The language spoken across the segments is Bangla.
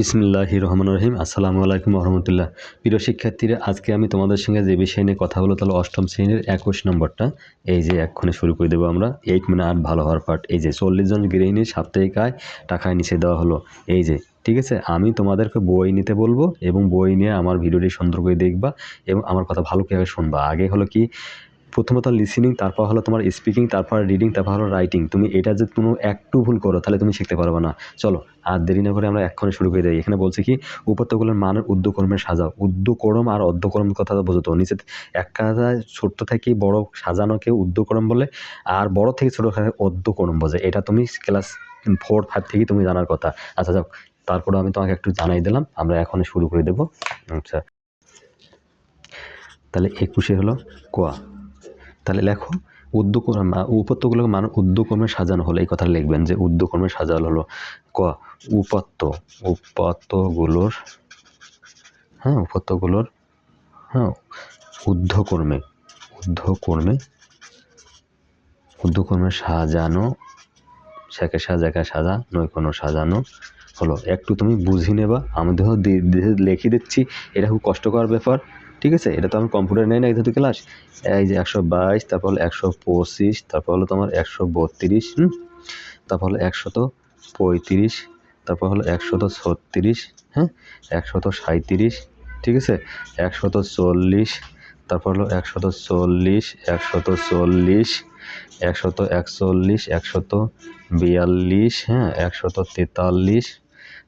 বিসমিল্লাহ রহমান রহিম। আসসালামু আলাইকুম রহমতুল্লাহ প্রিয় শিক্ষার্থীরা, আজকে আমি তোমাদের সঙ্গে যে বিষয় নিয়ে কথা বলো তাহলে অষ্টম শ্রেণির একুশ নম্বরটা। এই যে এক্ষণে শুরু করে দেবো আমরা। এইট মানে আট ভালো হওয়ার পার্ট এই যে চল্লিশ জন গৃহিণী সাপ্তাহিক আয় টাকায় নিচে দেওয়া হলো। এই যে, ঠিক আছে? আমি তোমাদেরকে বই নিতে বলব এবং বই নিয়ে আমার ভিডিওটি সুন্দর করে দেখবা এবং আমার কথা ভালো করে শুনবা। আগে হলো কি প্রথমত লিসেনিং তারপর হলো তোমার স্পিকিং তারপর রিডিং তারপর হলো রাইটিং তুমি এটা যদি কোনো একটু ভুল করো, তাহলে তুমি শিখতে পারবে না। চলো, আর দেরি না করে আমরা এক্ষণে শুরু করে দিই। এখানে বলছে কি উপত্যগুলোর মানের উদ্যকর্মের সাজাও। উদ্যকরম আর অর্ধকরম কথা বোঝাতো। নিচে এক কাজায় ছোট্ট থেকে বড় সাজানোকে উদ্যকরম বলে, আর বড় থেকে ছোটো অর্ধকরম বোঝে। এটা তুমি ক্লাস ফোর ফাইভ থেকেই তুমি জানার কথা। আচ্ছা যাক তারপরে আমি তোমাকে একটু জানাই দিলাম। আমরা এখন শুরু করে দেবো। আচ্ছা। তাহলে একুশে হলো কোয়া। তাহলে লেখো, উদ্যকর্ম উপত্যগুলোকে মান, উদ্যকর্মে সাজানো হলো। এই কথা লিখবেন যে উদ্যকর্মে সাজানো হলো। ক, উপত্য উপাত্তগুলোর হ্যাঁ উপাত্তগুলোর হ্যাঁ ঊর্ধ্বকর্মে ঊর্ধ্বকর্মে ঊর্ধ্বকর্মে সাজানো শেখে সাজাকে সাজা নয় কোনো সাজানো হলো। একটু তুমি বুঝি নেবা। আমি ধরো লিখে দিচ্ছি, এটা খুব কষ্টকর ব্যাপার। ঠিক আছে? এটা তো আমি কম্পিউটার নেই না এই যেহেতু ক্লাস এই যে একশো বাইশ, তারপর হলো একশো পঁচিশ, তারপর হলো তোমার একশো বত্রিশ, হুম? তারপর হলো একশত পঁয়ত্রিশ, তারপর হলো একশত ছত্রিশ হ্যাঁ? একশত সাঁত্রিশ ঠিক আছে? একশত চল্লিশ, তারপর হলো একশত চল্লিশ একশত চল্লিশ, একশত একচল্লিশ, একশত বিয়াল্লিশ হ্যাঁ? একশত তেতাল্লিশ,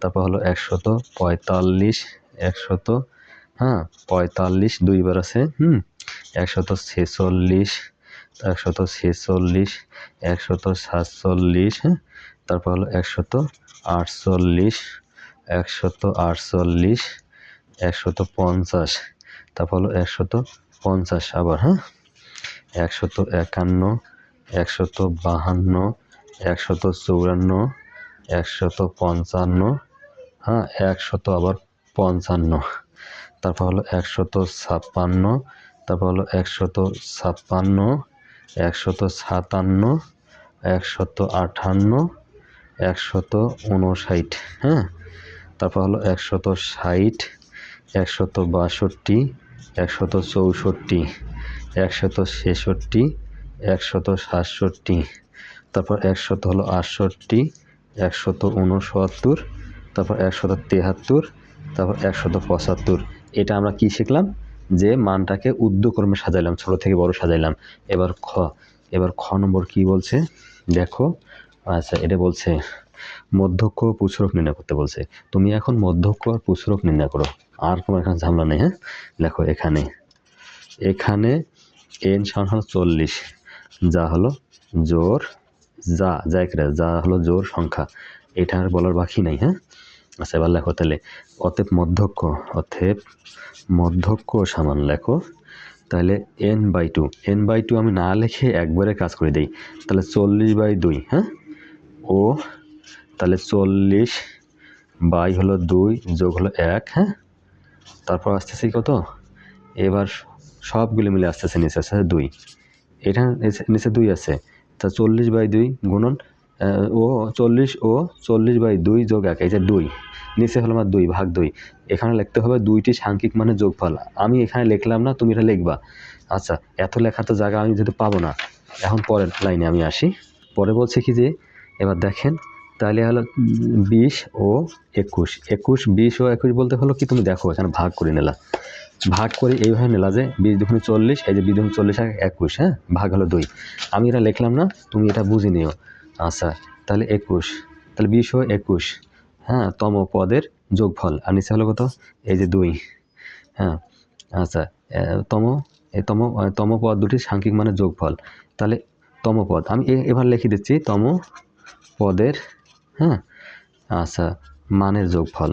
তারপর হলো একশত পঁয়তাল্লিশ, একশত হ্যাঁ পঁয়তাল্লিশ দুইবার আছে, হুম, একশত ছেচল্লিশ একশত ছেচল্লিশ, একশত সাতচল্লিশ হ্যাঁ তারপর হলো একশত আটচল্লিশ একশত আটচল্লিশ, একশত পঞ্চাশ, তারপর হলো একশত পঞ্চাশ আবার হ্যাঁ একশত একান্ন, একশত বাহান্ন, একশত চৌরান্ন একশত পঞ্চান্ন হ্যাঁ একশত আবার পঞ্চান্ন। তারপর হলো একশত ছাপ্পান্ন, তারপর হলো একশত ছাপ্পান্ন, একশত সাতান্ন, একশত আটান্ন, একশত উনষাট হ্যাঁ? তারপর হলো একশত ষাট, একশত বাষট্টি, একশত চৌষট্টি, একশত ছেষট্টি, একশত সাতষট্টি, তারপর একশত হলো আটষট্টি, একশত উনসত্তর, তারপর একশত তেহাত্তর তারপর একশত পঁচাত্তর। এটা আমরা কি শিখলাম? যে মানটাকে উদ্যক্রমে সাজাইলাম, ছোট থেকে বড় সাজাইলাম। এবার খ এবার খ নম্বর কি বলছে? দেখো আচ্ছা এটা বলছে, মধ্যক্ষ ও পুছরক নির্ণয় করতে বলছে। তুমি এখন মধ্যক্ষ আর পুছরক নির্ণয় করো। আর তোমার এখানে ঝামেলা নেই হ্যাঁ? দেখো, এখানে এখানে এন সমান হলো চল্লিশ। যা হলো জোর, যা একটা যা হলো জোর সংখ্যা। এটা আর বলার বাকি নাই হ্যাঁ? এবার লেখো তাহলে অতএব মধ্যক্ষ অতএব মধ্যক্ষ সমান লেখো। তাহলে N by two N by two আমি না লিখে একবারে কাজ করে দিই। তাহলে চল্লিশ বাই দুই হ্যাঁ? ও, তাহলে চল্লিশ বাই হলো দুই যোগ হলো এক হ্যাঁ? তারপর আসতেছি কত? এবার সবগুলো মিলে আসতেছে নিচে আসতেছে দুই। এটা নিচে দুই আছে। তা চল্লিশ বাই দুই গুণন ও চল্লিশ ও চল্লিশ বাই দুই যোগ এক, এই যে দুই। নিচে হলো আমার দুই, ভাগ দুই। এখানে লিখতে হবে দুইটি সাংখ্যিক মানে যোগফল। আমি এখানে লিখলাম না, তুমি এটা লিখবা। আচ্ছা এত লেখা তো জায়গা আমি যেহেতু পাবো না, এখন পরের লাইনে আমি আসি। পরে বলছে কি যে, এবার দেখেন, তাহলে হলো বিশ ও একুশ। একুশ, বিশ ও একুশ বলতে হলো কি, তুমি দেখো, এখানে ভাগ করে নিলা। ভাগ করে এইভাবে নিলা যে, বিশ দুগুণে চল্লিশ, এই যে বিশ দুগুণে চল্লিশ একুশ হ্যাঁ? ভাগ হলো দুই। আমি এটা লিখলাম না, তুমি এটা বুঝে নিও। আচ্ছা তাহলে একুশ। তাহলে বিশ ও একুশ। হ্যাঁ তম পদের যোগফল। আর নিচে হলো কত? এই যে দুই। হ্যাঁ আচ্ছা তম তম তম পদ দুটি সাংখ্যিক মানে যোগফল। তাহলে তম পদ, আমি এবার লিখে দিচ্ছি, তম পদের হ্যাঁ আচ্ছা মানের যোগফল।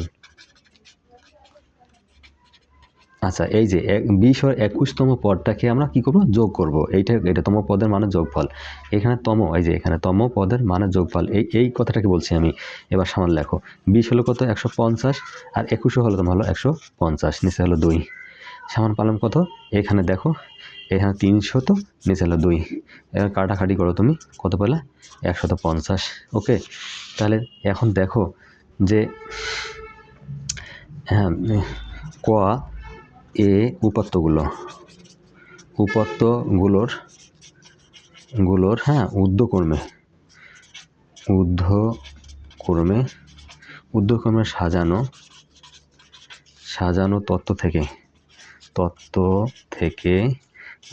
আচ্ছা এই যে বিশ ও একুশতম পদটাকে আমরা কি করব? যোগ করব। এইটা, এটা তম পদের মানে যোগফল। এখানে তম, এই যে এখানে তম পদের মানে যোগফল। এই এই কথাটাকে বলছি আমি। এবার সামান লেখো। বিশ হলো কত? একশো পঞ্চাশ। আর একুশও হলো তোমার হলো একশো পঞ্চাশ। নিচে হলো দুই। সামান পালাম কত? এখানে দেখো, এখানে তিনশো তো, নিচে হলো দুই। এবার কাটাকাটি করো তুমি। কত পেলে? একশত পঞ্চাশ। ওকে? তাহলে এখন দেখো যে হ্যাঁ ক এ উপাত্তগুলো উপাত্তগুলোর গুলোর হ্যাঁ ঊর্ধ্বক্রমে ঊর্ধ্বক্রমে ঊর্ধ্বক্রমে সাজানো সাজানো তত্ত্ব থেকে। তত্ত্ব থেকে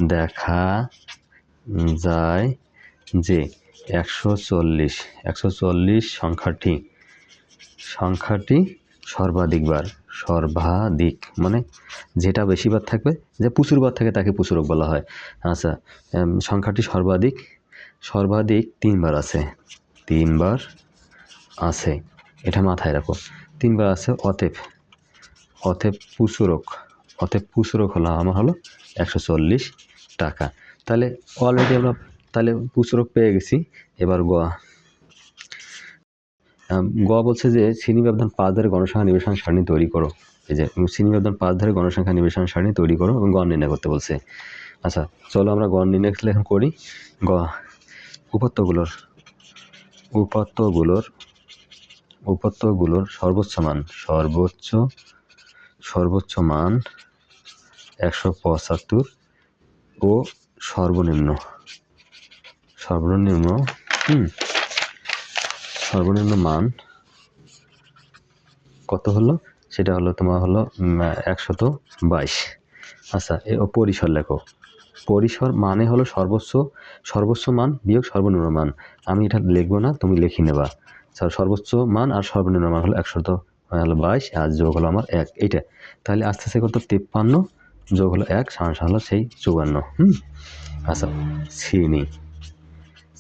দেখা যায় যে একশো চল্লিশ একশো চল্লিশ সংখ্যাটি সংখ্যাটি সর্বাধিকবার। সর্বাধিক মানে যেটা বেশিবার থাকবে যে প্রচুরবার থাকে তাকে প্রচুরক বলা হয়। আচ্ছা সংখ্যাটি সর্বাধিক সর্বাধিক তিনবার আছে তিনবার আছে এটা মাথায় রাখো তিনবার আছে অতএব প্রচুরক অতএব প্রচুরক হলো আমার হলো একশো চল্লিশ টাকা। তাহলে অলরেডি আমরা তাহলে প্রচুরক পেয়ে গেছি এবার গ আম, গ বলছে যে শ্রেণি ব্যবধান পাঁচ ধারে গণসংখ্যা নিবেশন সারণী তৈরি করো। এই যে শ্রেণি ব্যবধান পাঁচ ধারে গণসংখ্যা নিবেশন সারণী তৈরি করো এবং গণ নির্ণয় করতে বলছে। আচ্ছা চলো আমরা গণ নির্ণয় এখন করি। গ উপত্যগুলোর উপত্যগুলোর উপত্যগুলোর সর্বোচ্চ মান সর্বোচ্চ সর্বোচ্চ মান একশো পঁচাত্তর ও সর্বনিম্ন। সর্বনিম্ন হুম। সর্বনিম্ন মান কত হলো? সেটা হলো তোমার হলো একশত বাইশ। আচ্ছা ও পরিসর লেখো। পরিসর মানে হলো সর্বোচ্চ সর্বোচ্চ মান বিয়োগ সর্বনিম্ন মান। আমি এটা লিখব না, তুমি লিখে নেবা। স্যার সর্বোচ্চ মান আর সর্বনিম্ন মান হলো একশত হলো বাইশ আর যোগ হলো আমার এক। এইটা। তাহলে আস্তে আস্তে কত তিপ্পান্ন, যোগ হলো এক সামান হলো সেই চুয়ান্ন। হুম? আচ্ছা শ্রেণি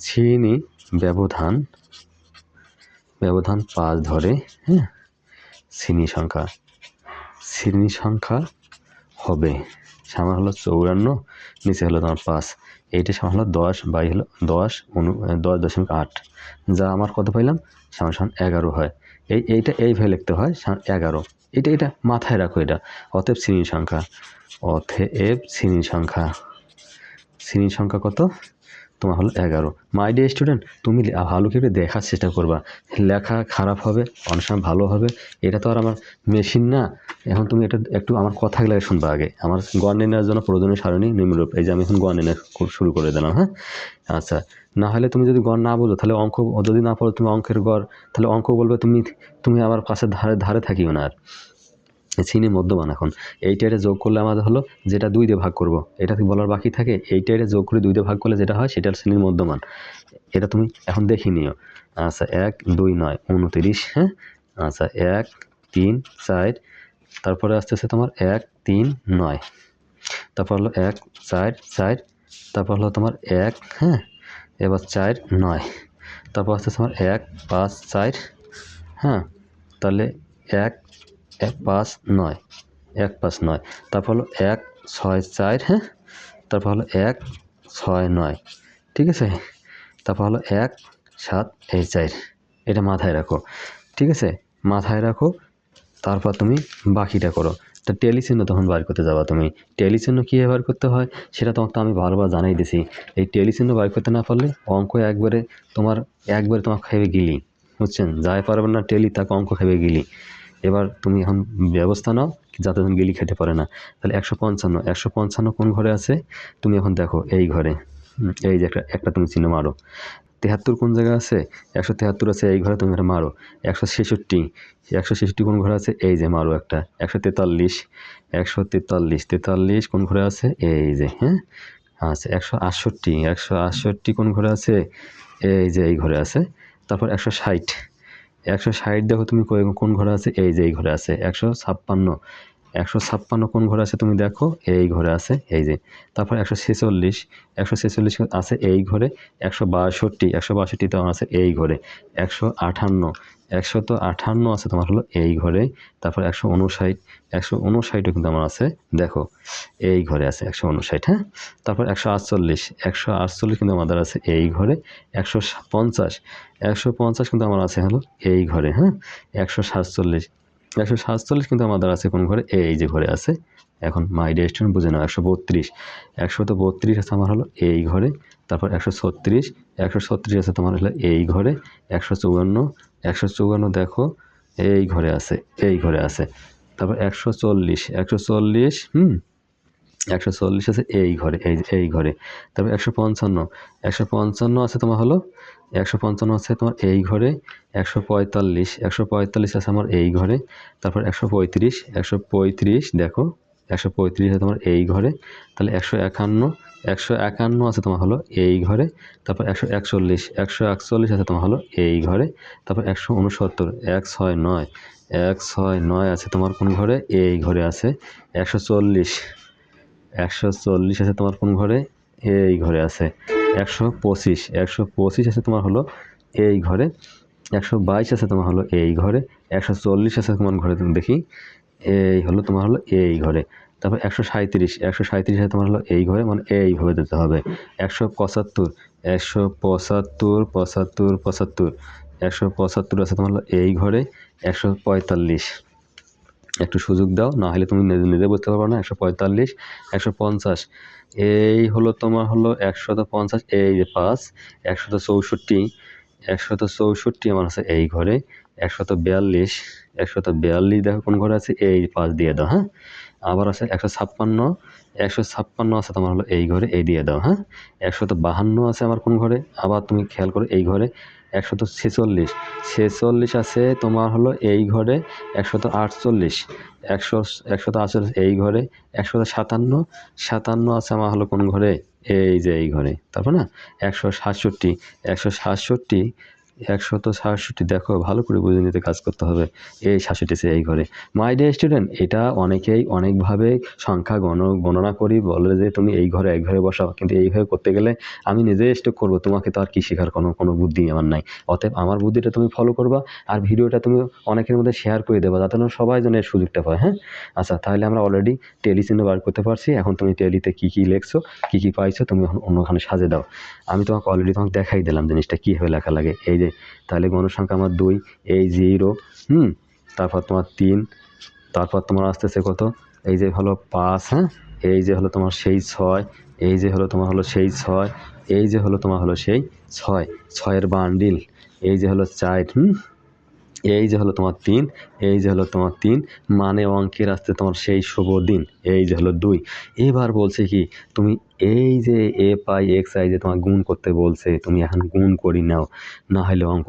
শ্রেণি ব্যবধান ব্যবধান পাঁচ ধরে হ্যাঁ? শ্রেণি সংখ্যা। শ্রেণি সংখ্যা হবে সামান হলো চৌরান্ন, নিচে হলো তোমার পাঁচ। এইটা সামান হলো দশ, বাই হলো দশ, অনু, দশ দশমিক আট। যা আমার কত পাইলাম? সামান সামান এগারো হয়। এই, এইটা এইভাবে লিখতে হয় এগারো। এটা এটা মাথায় রাখো এটা। অতএব শ্রেণি সংখ্যা। অতএব শ্রেণি সংখ্যা। শ্রেণি সংখ্যা কত? তোমার হলো এগারো। মাই ডিয়ার স্টুডেন্ট তুমি ভালো করে দেখার চেষ্টা করবা। লেখা খারাপ হবে, অনেক সময় ভালো হবে। এটা তো আর আমার মেশিন না। এখন তুমি এটা একটু আমার কথা শুনবা আগে। আমার গণ নির্ণয়ের জন্য প্রয়োজনীয় সারণী নিম্নরূপ এই যে আমি এখন গণ নির্ণয় শুরু করে দিলাম হ্যাঁ? আচ্ছা। না হলে তুমি যদি গড় না বোঝো তাহলে অঙ্ক যদি না পড়ো, তুমি অঙ্কের গড় তাহলে অঙ্ক বলবে তুমি তুমি আমার পাশে ধারে ধারে থাকিও না আর। চিনি মধ্যমান এখন। এইটা এটা যোগ করলে আমাদের হলো যেটা দুই দিয়ে ভাগ করব। এটা বলার বাকি থাকে? এইটা এটা যোগ করে দুই দিয়ে ভাগ করলে যেটা হয়, সেটা শ্রেণির মধ্যমান। এটা তুমি এখন দেখে নিও। আচ্ছা এক, দুই, নয়, উনতিরিশ হ্যাঁ? আচ্ছা এক, তিন, চার, তারপরে আস্তে আস্তে তোমার এক, তিন, নয়। তারপর হলো এক, চার চার, তারপর হলো তোমার এক হ্যাঁ? এবার চার, নয়। তারপর আস্তে আস্তে তোমার এক, পাঁচ, চার হ্যাঁ? তাহলে এক এক পাঁচ নয়, এক পাঁচ নয়। তারপর হলো এক ছয় চার হ্যাঁ? তারপর হলো এক ছয় নয়, ঠিক আছে? তারপর হলো এক সাত এই চার, এটা মাথায় রাখো, ঠিক আছে? মাথায় রাখো, তারপর তুমি বাকিটা করো। তো টেলি চিহ্ন তখন বার করতে যাবা তুমি। টেলি চিহ্ন কীভাবে বার করতে হয়? সেটা তোমাকে আমি বারবার জানাই দিছি। এই টেলি চিহ্ন বার করতে না পারলে অঙ্ক একবারে তোমার একবারে তোমার খেয়ে গিলি, বুঝছেন? যাই পারবে না টেলি তাকে অঙ্ক খেয়ে গিলি। এবার তুমি এখন ব্যবস্থা নাও যাতে তুমি গিলি খেতে পারে না। তাহলে একশো পঞ্চান্ন একশো পঞ্চান্ন কোন ঘরে আছে? তুমি এখন দেখো এই ঘরে। এই যে একটা একটা তুমি চিহ্ন মারো। তেহাত্তর কোন জায়গায় আছে? একশো তেহাত্তর আছে এই ঘরে, তুমি এটা মারো। একশো ছেষট্টি একশো ছেষট্টি কোন ঘরে আছে? এই যে মারো একটা। একশো তেতাল্লিশ একশো তেতাল্লিশ তেতাল্লিশ কোন ঘরে আছে? এই যে হ্যাঁ? আচ্ছা একশো আটষট্টি একশো আটষট্টি কোন ঘরে আছে? এই যে এই ঘরে আছে। তারপর একশো ষাট একশো ষাট দেখো তুমি কোন ঘরে আছে? এই যে এই ঘরে আছে। একশো ছাপ্পান্ন। একশো ছাপ্পান্ন কোন ঘরে আছে তুমি দেখো, এই ঘরে আছে, এই যে। তারপর একশো ছেচল্লিশ একশো ছেচল্লিশ আছে এই ঘরে, একশো বাষট্টি একশো বাষট্টি তো আছে এই ঘরে, একশো আটান্ন, একশো তো আটান্ন আছে তোমার হলো এই ঘরে, তারপর একশো উনষাট, একশো উনষাটও কিন্তু আমার আছে, দেখো, এই ঘরে আছে একশো উনষাট হ্যাঁ? তারপর একশো আটচল্লিশ একশো আটচল্লিশ কিন্তু আমাদের আছে এই ঘরে, একশো পঞ্চাশ একশো পঞ্চাশ কিন্তু আমার আছে হলো এই ঘরে হ্যাঁ? একশো সাতচল্লিশ একশো সাতচল্লিশ কিন্তু আমাদের আছে কোন ঘরে? এই যে ঘরে আছে। এখন মাই ডেস্টুন বুঝে নাও, একশো বত্রিশ। একশো তো বত্রিশ আছে আমার হলো এই ঘরে, তারপর একশো ছত্রিশ। একশো ছত্রিশ আছে তোমার হলো এই ঘরে, একশো চুয়ান্ন। একশো চুয়ান্ন দেখো, এই ঘরে আছে, এই ঘরে আছে। তারপর একশো চল্লিশ। একশো চল্লিশ, হুম? একশো চল্লিশ আছে এই ঘরে, এই এই ঘরে। তারপর একশো পঞ্চান্ন একশো পঞ্চান্ন আছে তোমার হলো, একশো পঞ্চান্ন আছে তোমার এই ঘরে, একশো পঁয়তাল্লিশ একশো পঁয়তাল্লিশ আছে আমার এই ঘরে, তারপর একশো পঁয়ত্রিশ একশো পঁয়ত্রিশ দেখো, একশো পঁয়ত্রিশ আছে তোমার এই ঘরে, তাহলে একশো একান্ন একশো একান্ন আছে তোমার হলো এই ঘরে, তারপর একশো একচল্লিশ একশো একচল্লিশ আছে তোমার হলো এই ঘরে, তারপর একশো উনসত্তর এক ছয় নয় এক ছয় নয় আছে তোমার কোন ঘরে? এই ঘরে আছে। একশো চল্লিশ একশো চল্লিশ আছে তোমার কোন ঘরে? এই ঘরে আছে। একশো পঁচিশ। একশো পঁচিশ আছে তোমার হলো এই ঘরে। একশো বাইশ আছে তোমার হলো এই ঘরে। একশো চল্লিশ আছে তোমার ঘরে, তুমি দেখি। এই হলো তোমার হলো এই ঘরে। তারপর একশো সাঁত্রিশ একশো সাঁত্রিশ আছে তোমার হলো এই ঘরে মানে এইভাবে দিতে হবে। একশো পঁচাত্তর। একশো পঁচাত্তর পঁচাত্তর পঁচাত্তর। একশো পঁচাত্তর আছে তোমার হলো এই ঘরে। একশো পঁয়তাল্লিশ। একটু সুযোগ দাও না হলে তুমি নিজে নিজে বুঝতে পারবে না, একশো পঁয়তাল্লিশ, একশো পঞ্চাশ। এই হলো তোমার হলো একশত পঞ্চাশ, এই যে পাঁচ, একশত চৌষট্টি একশত চৌষট্টি আমার আছে এই ঘরে, একশত বিয়াল্লিশ একশত বিয়াল্লিশ দেখো কোন ঘরে আছে, এই পাঁচ দিয়ে দাও হ্যাঁ? আবার আছে একশো ছাপ্পান্ন একশো ছাপ্পান্ন আছে তোমার হলো এই ঘরে, এই দিয়ে দাও হ্যাঁ? একশত বাহান্ন আছে আমার কোন ঘরে? আবার তুমি খেয়াল করো, এই ঘরে একশত ছেচল্লিশ। ছেচল্লিশ আছে তোমার হলো এই ঘরে একশত আটচল্লিশ। একশো একশত আটচল্লিশ, এই ঘরে একশত সাতান্ন। সাতান্ন আছে আমার হলো কোন ঘরে? এই যে এই ঘরে, তারপর না? একশো সাতষট্টি। একশো সাতষট্টি একশত সাতষট্টি। দেখো, ভালো করে বুঝে নিতে কাজ করতে হবে। এই সাতষট্টি সে এই ঘরে। মাই ডে স্টুডেন্ট এটা অনেকেই অনেকভাবে সংখ্যা গণ, গণনা করি, বলে যে তুমি এই ঘরে এক ঘরে বসাও। কিন্তু এইভাবে করতে গেলে আমি নিজে স্টেপ করব। তোমাকে তো আর কি শেখার? কোনো কোনো বুদ্ধি আমার নাই। অতএব আমার বুদ্ধিটা তুমি ফলো করবা আর ভিডিওটা তুমি অনেকের মধ্যে শেয়ার করে দেবা, যাতে সবাই যেন এর সুযোগটা পায় হ্যাঁ? আচ্ছা তাহলে আমরা অলরেডি টেলি চিহ্ন বার করতে পারছি। এখন তুমি টেলিতে কী কী লেখছো, কী কী পাইছো, তুমি এখন অন্যখানে সাজে দাও। আমি তোমাকে অলরেডি তোমাকে দেখাই দিলাম জিনিসটা, কীভাবে লেখা লাগে। এই যে, তাহলে গণসংখ্যা আমার দুই, এই জিরো, হুম? তারপর তোমার তিন, তারপর তোমার আসতেছে কত? এই যে হলো পাঁচ হ্যাঁ? এই যে হলো তোমার সেই ছয়, এই যে হলো তোমার হলো সেই ছয়, এই যে হলো তোমার হলো সেই ছয়, ছয়ের বান্ডিল, এই যে হলো চার, হুম? এই যে হলো তোমার তিন, এই যে হলো তোমার তিন মানে অঙ্কের আসতে তোমার সেই শুভ দিন, এই যে হলো দুই। এবার বলছে কি, তুমি এই যে এ পাই এক্স আই যে তোমার গুণ করতে বলছে, তুমি এখন গুণ করি নাও, না হলে অঙ্ক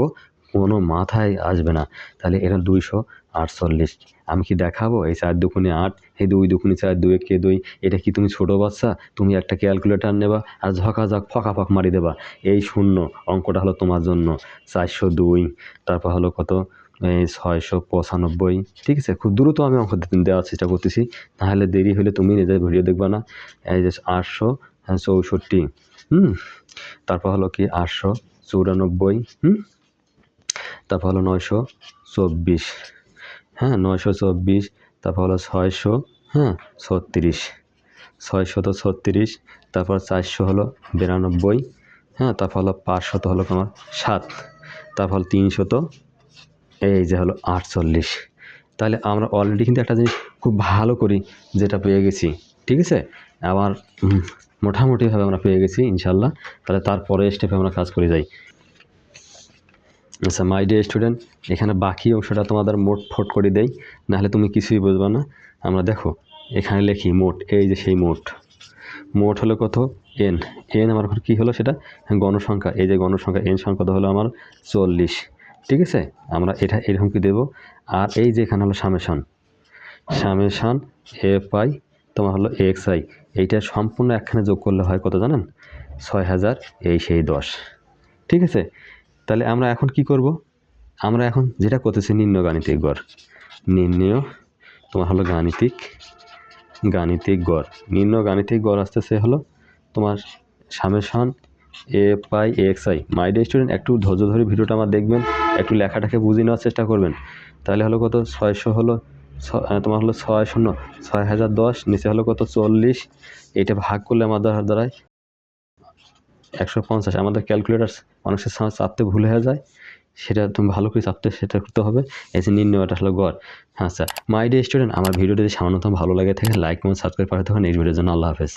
কোনো মাথায় আসবে না। তাহলে এটা দুইশো আটচল্লিশ। আমি কি দেখাবো? এই চার দুকুনে আট, এই দুই দুকুনি চার, দুই কে দুই, এটা কি তুমি ছোটো বাচ্চা? তুমি একটা ক্যালকুলেটার নেবা আর ঝকাঝক ফকাফক মারি দেবা। এই শূন্য অঙ্কটা হলো তোমার জন্য চারশো দুই। তারপর হলো কত? ছয়শো পঁচানব্বই। ঠিক আছে, খুব দ্রুত আমি অঙ্ক দেওয়ার চেষ্টা করতেছি। নাহলে দেরি হলে তুমি নিজের ভিডিও দেখবা না। এই যে আটশো চৌষট্টি, হুম? তারপর হলো কি আটশো চুরানব্বই, হুম? তারপর হলো নয়শো চব্বিশ হ্যাঁ? নয়শো চব্বিশ, তারপর হলো ছয়শো হ্যাঁ? ছত্রিশ ছয়শত ছত্রিশ, তারপর চারশো হলো বিরানব্বই হ্যাঁ? তারপর হলো পাঁচশত হলো তোমার সাত, তারপর হলো তিনশত এই যে হলো আটচল্লিশ। তাহলে আমরা অলরেডি কিন্তু একটা জিনিস খুব ভালো করি, যেটা পেয়ে গেছি। ঠিক আছে? আবার মোটামুটিভাবে আমরা পেয়ে গেছি, ইনশাল্লাহ। তাহলে তারপরে স্টেপে আমরা কাজ করে যাই। আচ্ছা মাই ডে স্টুডেন্ট এখানে বাকি অংশটা তোমাদের মোট ফোট করে দেই, নাহলে তুমি কিছুই বুঝবে না। আমরা দেখো, এখানে লেখি মোট, এই যে সেই মোট। মোট হলো কত? এন এন আমার কী হলো সেটা? গণসংখ্যা, এই যে গণসংখ্যা এন সংখ্যা হলো আমার? চল্লিশ। ঠিক আছে? আমরা এটা এরকম কি দেবো। আর এই যে এখানে হলো সামেশন সামেশান এ পাই, তোমার হলো এক্স আই এইটা সম্পূর্ণ একখানে যোগ করলে হয় কত জানেন? ছয় হাজার এই সেই দশ। ঠিক আছে? তাহলে আমরা এখন কি করব? আমরা এখন যেটা করতেছি নিম্ন গাণিতিক গড়। নির্ণয় তোমার হলো গাণিতিক গাণিতিক গড়। নিম্ন গাণিতিক গড় আসতেছে হলো তোমার summation A pi x i my dear student একটু ধৈর্য ধরে ভিডিওটা আমার দেখবেন, একটু লেখাটাকে বুঝে নেওয়ার চেষ্টা করবেন। তাহলে হলো কত? ছয়শো হলো তোমার হলো ছয় শূন্য, ছয় হাজার দশ, নিচে হলো কত? চল্লিশ। এটা ভাগ করলে আমাদের দ্বারায় একশো পঞ্চাশ। আমাদের ক্যালকুলেটার অনেক সময় চাপতে ভুল হয়ে যায়। সেটা তুমি ভালো করে চাপতে, সেটা করতে হবে। যে নির্ণয়টা হলো গড়। হ্যাঁ স্যার মাই ডে স্টুডেন্ট আমার ভিডিওটি যদি সামান্যতম ভালো লাগে থাকে লাইক এবং সাবস্ক্রাইব পাঠাতে হবে নেক্সট ভিডিওর জন্য আল্লাহ হাফেজ।